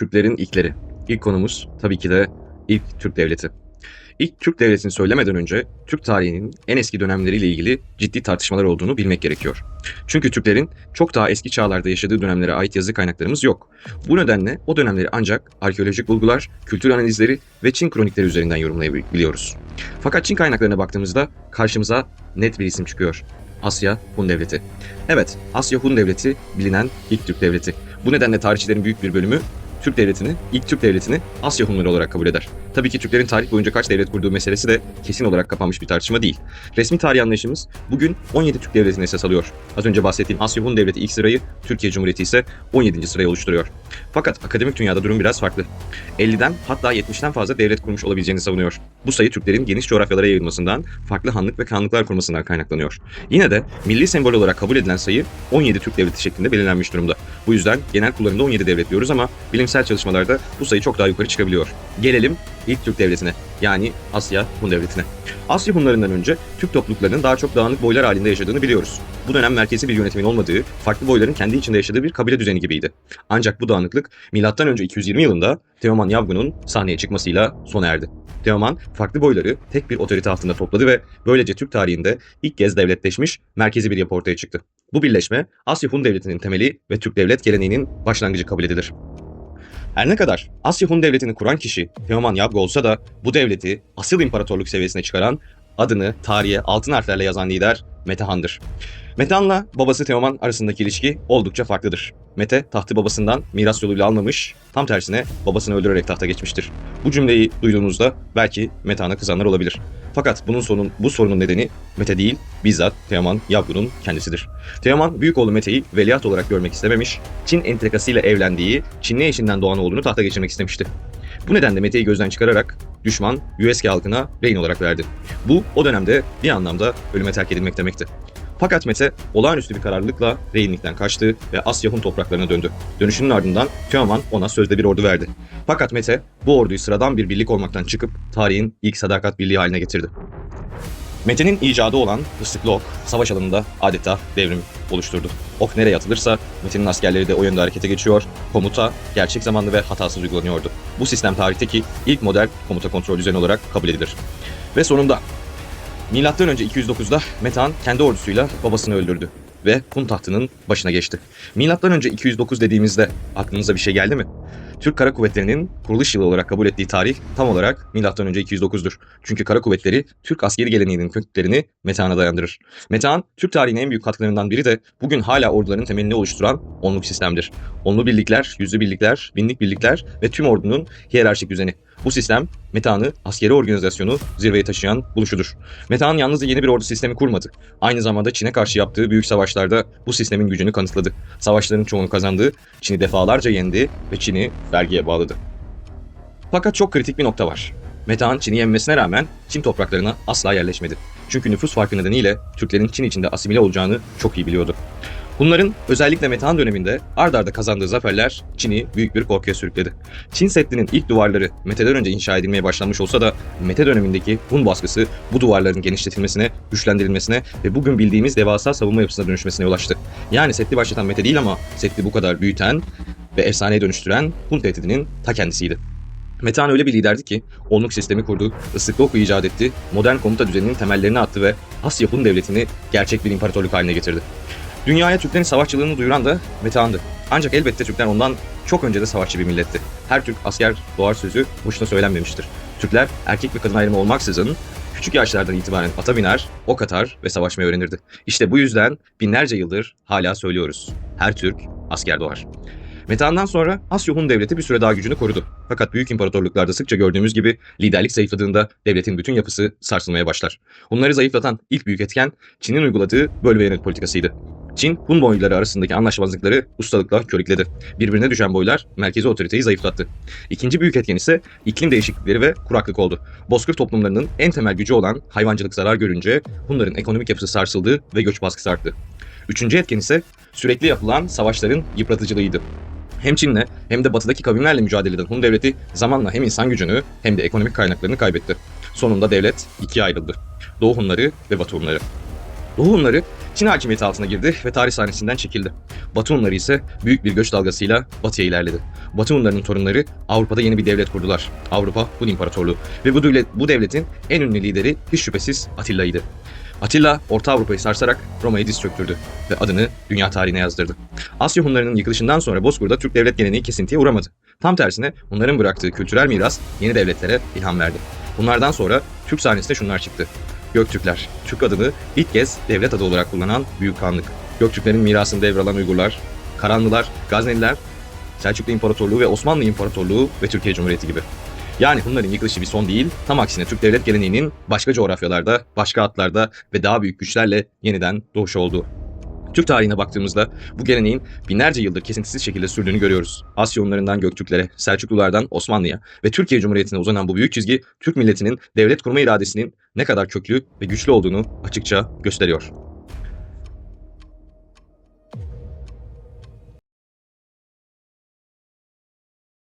Türklerin ilkleri. İlk konumuz tabii ki de ilk Türk devleti. İlk Türk devletini söylemeden önce Türk tarihinin en eski dönemleriyle ilgili ciddi tartışmalar olduğunu bilmek gerekiyor. Çünkü Türklerin çok daha eski çağlarda yaşadığı dönemlere ait yazı kaynaklarımız yok. Bu nedenle o dönemleri ancak arkeolojik bulgular, kültür analizleri ve Çin kronikleri üzerinden yorumlayabiliyoruz. Fakat Çin kaynaklarına baktığımızda karşımıza net bir isim çıkıyor. Asya Hun Devleti. Evet, Asya Hun Devleti bilinen ilk Türk devleti. Bu nedenle tarihçilerin büyük bir bölümü Türk devletini, ilk Türk devletini Asya Hunları olarak kabul eder. Tabii ki Türklerin tarih boyunca kaç devlet kurduğu meselesi de kesin olarak kapanmış bir tartışma değil. Resmi tarih anlayışımız bugün 17 Türk devletini esas alıyor. Az önce bahsettiğim Asya Hun devleti ilk sırayı, Türkiye Cumhuriyeti ise 17. sırayı oluşturuyor. Fakat akademik dünyada durum biraz farklı. 50'den hatta 70'ten fazla devlet kurmuş olabileceğini savunuyor. Bu sayı Türklerin geniş coğrafyalara yayılmasından, farklı hanlık ve kanlıklar kurmasından kaynaklanıyor. Yine de milli sembol olarak kabul edilen sayı 17 Türk devleti şeklinde belirlenmiş durumda. Bu yüzden genel kullanımda 17 devlet diyoruz ama bilimsel çalışmalarda bu sayı çok daha yukarı çıkabiliyor. Gelelim ilk Türk devletine yani Asya Hun devletine. Asya Hunlarından önce Türk topluluklarının daha çok dağınık boylar halinde yaşadığını biliyoruz. Bu dönem merkezi bir yönetimin olmadığı, farklı boyların kendi içinde yaşadığı bir kabile düzeni gibiydi. Ancak bu dağınıklık M.Ö. 220 yılında Teoman Yavgun'un sahneye çıkmasıyla sona erdi. Teoman farklı boyları tek bir otorite altında topladı ve böylece Türk tarihinde ilk kez devletleşmiş merkezi bir yapı ortaya çıktı. Bu birleşme Asya Hun Devleti'nin temeli ve Türk devlet geleneğinin başlangıcı kabul edilir. Her ne kadar Asya Hun Devleti'ni kuran kişi Teoman Yavgu olsa da bu devleti asıl imparatorluk seviyesine çıkaran adını tarihe altın harflerle yazan lider Metehan'dır. Metehan'la babası Teoman arasındaki ilişki oldukça farklıdır. Mete tahtı babasından miras yoluyla almamış, tam tersine babasını öldürerek tahta geçmiştir. Bu cümleyi duyduğunuzda belki Metehan'a kızanlar olabilir. Fakat bunun sorunun, bu sorunun nedeni Mete değil, bizzat Teoman Yavgu'nun kendisidir. Teoman büyük oğlu Mete'yi veliaht olarak görmek istememiş, Çin entrikasıyla evlendiği Çinli eşinden doğan oğlunu tahta geçirmek istemişti. Bu nedenle Mete'yi gözden çıkararak düşman USK halkına rehin olarak verdi. Bu o dönemde bir anlamda ölüme terk edilmek demekti. Fakat Mete olağanüstü bir kararlılıkla rehinlikten kaçtı ve Asya Hun topraklarına döndü. Dönüşünün ardından Teoman ona sözde bir ordu verdi. Fakat Mete bu orduyu sıradan bir birlik olmaktan çıkıp tarihin ilk sadakat birliği haline getirdi. Mete'nin icadı olan ıslıklı ok savaş alanında adeta devrim oluşturdu. Ok nereye atılırsa Mete'nin askerleri de o yönde harekete geçiyor, komuta gerçek zamanlı ve hatasız uygulanıyordu. Bu sistem tarihteki ilk model komuta kontrol düzeni olarak kabul edilir. Ve sonunda Milattan önce 209'da Metehan kendi ordusuyla babasını öldürdü ve Hun tahtının başına geçti. Milattan önce 209 dediğimizde aklınıza bir şey geldi mi? Türk Kara Kuvvetleri'nin kuruluş yılı olarak kabul ettiği tarih tam olarak önce 209'dur. Çünkü Kara Kuvvetleri Türk askeri geleneğinin köklerini Metehan'a dayandırır. Metehan, Türk tarihinin en büyük katkılarından biri de bugün hala orduların temelini oluşturan onluk sistemdir. Onlu birlikler, yüzlü birlikler, binlik birlikler ve tüm ordunun hiyerarşik düzeni. Bu sistem Metehan'ı askeri organizasyonu zirveye taşıyan buluşudur. Metehan yalnızca yeni bir ordu sistemi kurmadı. Aynı zamanda Çin'e karşı yaptığı büyük savaşlarda bu sistemin gücünü kanıtladı. Savaşların çoğunu kazandı, Çin'i defalarca yendi ve Çin'i vergiye bağladı. Fakat çok kritik bir nokta var. Metehan Çin'i yenmesine rağmen Çin topraklarına asla yerleşmedi. Çünkü nüfus farkı nedeniyle Türklerin Çin içinde asimile olacağını çok iyi biliyordu. Bunların özellikle Metehan döneminde ard arda kazandığı zaferler Çin'i büyük bir korkuya sürükledi. Çin Seddi'nin ilk duvarları Mete'den önce inşa edilmeye başlanmış olsa da Mete dönemindeki Hun baskısı bu duvarların genişletilmesine, güçlendirilmesine ve bugün bildiğimiz devasa savunma yapısına dönüşmesine yol açtı. Yani Seddi başlatan Mete değil ama Seddi bu kadar büyüten ve efsaneye dönüştüren Hun tehdidinin ta kendisiydi. Metehan öyle bir liderdi ki onluk sistemi kurdu, ıslıklı oku icat etti, modern komuta düzeninin temellerini attı ve Asya Hun devletini gerçek bir imparatorluk haline getirdi. Dünyaya Türklerin savaşçılığını duyuran da Metehan'dı. Ancak elbette Türkler ondan çok önce de savaşçı bir milletti. Her Türk asker doğar sözü boşuna söylenmemiştir. Türkler erkek ve kadın ayrımı olmaksızın küçük yaşlardan itibaren ata biner, ok atar ve savaşmayı öğrenirdi. İşte bu yüzden binlerce yıldır hala söylüyoruz. Her Türk asker doğar. Metehan'dan sonra Asya Hun devleti bir süre daha gücünü korudu. Fakat büyük imparatorluklarda sıkça gördüğümüz gibi liderlik zayıfladığında devletin bütün yapısı sarsılmaya başlar. Bunları zayıflatan ilk büyük etken Çin'in uyguladığı böl ve politikasıydı. Çin, Hun boyları arasındaki anlaşmazlıkları ustalıkla körükledi. Birbirine düşen boylar merkezi otoriteyi zayıflattı. İkinci büyük etken ise iklim değişiklikleri ve kuraklık oldu. Bozkır toplumlarının en temel gücü olan hayvancılık zarar görünce Hunların ekonomik yapısı sarsıldı ve göç baskısı arttı. Üçüncü etken ise sürekli yapılan savaşların yıpratıcılığıydı. Hem Çin'le hem de batıdaki kavimlerle mücadele eden Hun devleti zamanla hem insan gücünü hem de ekonomik kaynaklarını kaybetti. Sonunda devlet ikiye ayrıldı. Doğu Hunları ve Batı Hunları. Doğu Hunları Çin hakimiyeti altına girdi ve tarih sahnesinden çekildi. Batı Hunları ise büyük bir göç dalgasıyla batıya ilerledi. Batı Hunlarının torunları Avrupa'da yeni bir devlet kurdular. Avrupa Hun İmparatorluğu ve bu, devlet, bu devletin en ünlü lideri hiç şüphesiz Atilla'ydı. Atilla Orta Avrupa'yı sarsarak Roma'yı diz çöktürdü ve adını dünya tarihine yazdırdı. Asya Hunlarının yıkılışından sonra Bozkur'da Türk devlet geleneği kesintiye uğramadı. Tam tersine onların bıraktığı kültürel miras yeni devletlere ilham verdi. Bunlardan sonra Türk sahnesinde şunlar çıktı. Göktürkler, Türk adını ilk kez devlet adı olarak kullanan Büyük Hanlık. Göktürklerin mirasını devralan Uygurlar, Karanlılar, Gazneliler, Selçuklu İmparatorluğu ve Osmanlı İmparatorluğu ve Türkiye Cumhuriyeti gibi. Yani bunların yıkılışı bir son değil, tam aksine Türk devlet geleneğinin başka coğrafyalarda, başka hatlarda ve daha büyük güçlerle yeniden doğuş oldu. Türk tarihine baktığımızda bu geleneğin binlerce yıldır kesintisiz şekilde sürdüğünü görüyoruz. Asya Hunlarından Göktürklere, Selçuklulardan Osmanlı'ya ve Türkiye Cumhuriyeti'ne uzanan bu büyük çizgi Türk milletinin devlet kurma iradesinin ne kadar köklü ve güçlü olduğunu açıkça gösteriyor.